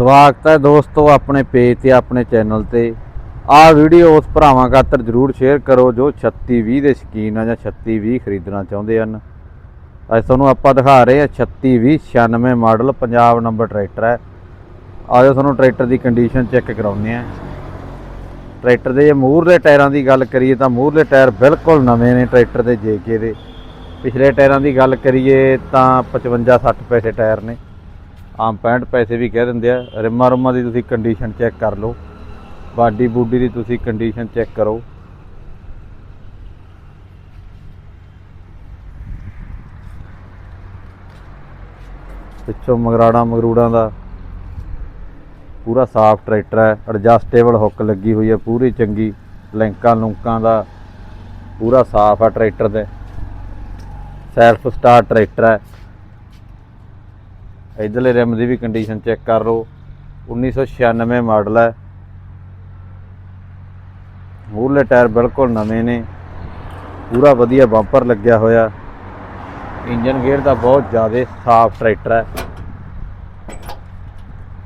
ਸਵਾਗਤ ਹੈ ਦੋਸਤੋ ਆਪਣੇ ਪੇਜ ਤੇ, ਆਪਣੇ ਚੈਨਲ ਤੇ। ਆਹ ਵੀਡੀਓ ਉਸ ਭਰਾਵਾਂ ਖਾਤਰ ਜਰੂਰ ਸ਼ੇਅਰ ਕਰੋ ਜੋ 3620 ਦੇ ਸ਼ਕੀਨ ਆ ਜਾਂ 3620 ਖਰੀਦਣਾ ਚਾਹੁੰਦੇ ਹਨ। ਅੱਜ ਤੁਹਾਨੂੰ ਆਪਾਂ ਦਿਖਾ ਰਹੇ ਹਾਂ 3620 96 ਮਾਡਲ ਪੰਜਾਬ ਨੰਬਰ ਟਰੈਕਟਰ ਹੈ। ਆਜੋ ਤੁਹਾਨੂੰ ਟਰੈਕਟਰ ਦੀ ਕੰਡੀਸ਼ਨ ਚੈੱਕ ਕਰਾਉਂਦੇ ਆ ਟਰੈਕਟਰ ਦੇ ਜੇ ਮੂਹਰਲੇ ਟਾਇਰਾਂ ਦੀ ਗੱਲ ਕਰੀਏ ਤਾਂ ਮੂਹਰਲੇ ਟਾਇਰ ਬਿਲਕੁਲ ਨਵੇਂ ਨੇ ਟਰੈਕਟਰ ਦੇ ਜੇਕੇ ਦੇ। ਪਿਛਲੇ ਟਾਇਰਾਂ ਦੀ ਗੱਲ ਕਰੀਏ ਤਾਂ 55 60 ਪੈਸੇ ਟਾਇਰ ਨੇ। ਆਮ 65 ਪੈਸੇ ਵੀ ਕਹਿ ਦਿੰਦੇ ਆ। ਰਿਮਾਂ ਰੁਮਾਂ ਦੀ ਤੁਸੀਂ ਕੰਡੀਸ਼ਨ ਚੈੱਕ ਕਰ ਲਓ। ਬਾਡੀ ਬੂਡੀ ਦੀ ਤੁਸੀਂ ਕੰਡੀਸ਼ਨ ਚੈੱਕ ਕਰੋ। ਪਿੱਛੋਂ ਮਗਰਾੜਾ ਮਗਰੂੜਾਂ ਦਾ ਪੂਰਾ ਸਾਫ਼ ਟਰੈਕਟਰ ਹੈ। ਐਡਜਸਟੇਬਲ ਹੁੱਕ ਲੱਗੀ ਹੋਈ ਹੈ, ਪੂਰੀ ਚੰਗੀ। ਲੈਂਕਾਂ ਲੁੰਕਾਂ ਦਾ ਪੂਰਾ ਸਾਫ਼ ਹੈ ਟਰੈਕਟਰ ਦੇ ਸੈਲਫ ਸਟਾਰਟ ਟਰੈਕਟਰ ਹੈ। ਇਧਰਲੇ ਰਿਮ ਦੀ ਵੀ ਕੰਡੀਸ਼ਨ ਚੈੱਕ ਕਰ ਲਓ। 1996 ਮਾਡਲ ਹੈ। ਮੂਹਰਲੇ ਟਾਇਰ ਬਿਲਕੁਲ ਨਵੇਂ ਨੇ। ਪੂਰਾ ਵਧੀਆ ਬੰਪਰ ਲੱਗਿਆ ਹੋਇਆ। ਇੰਜਨ ਗੇਅਰ ਦਾ ਬਹੁਤ ਜ਼ਿਆਦਾ ਸਾਫ਼ ਟਰੈਕਟਰ ਹੈ।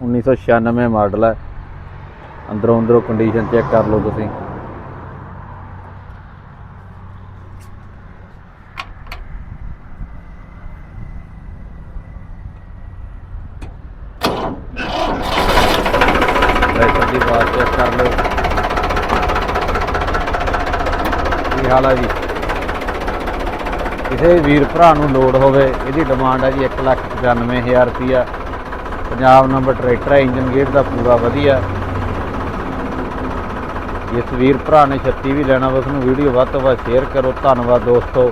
1996 ਮਾਡਲ ਹੈ। ਅੰਦਰੋਂ ਅੰਦਰੋਂ ਕੰਡੀਸ਼ਨ ਚੈੱਕ ਕਰ ਲਓ ਤੁਸੀਂ ਟਰੈਕਟਰ ਦੀ ਬਾਤ ਚੈੱਕ ਕਰ ਲਓ। ਕੀ ਹਾਲ ਹੈ ਜੀ? ਕਿਸੇ ਵੀਰ ਭਰਾ ਨੂੰ ਲੋਡ ਹੋਵੇ, ਇਹਦੀ ਡਿਮਾਂਡ ਹੈ ਜੀ 195000 ਰੁਪਿਆ ਪੰਜਾਬ ਨੰਬਰ ਟਰੈਕਟਰ ਹੈ ਇੰਜਨ ਗੇਅਰ ਦਾ ਪੂਰਾ ਵਧੀਆ। ਇਸ ਵੀਰ ਭਰਾ ਨੇ 36 ਵੀ ਲੈਣਾ ਵਾ ਉਸ ਨੂੰ ਵੀਡੀਓ ਵੱਧ ਤੋਂ ਵੱਧ ਸ਼ੇਅਰ ਕਰੋ। ਧੰਨਵਾਦ ਦੋਸਤੋ।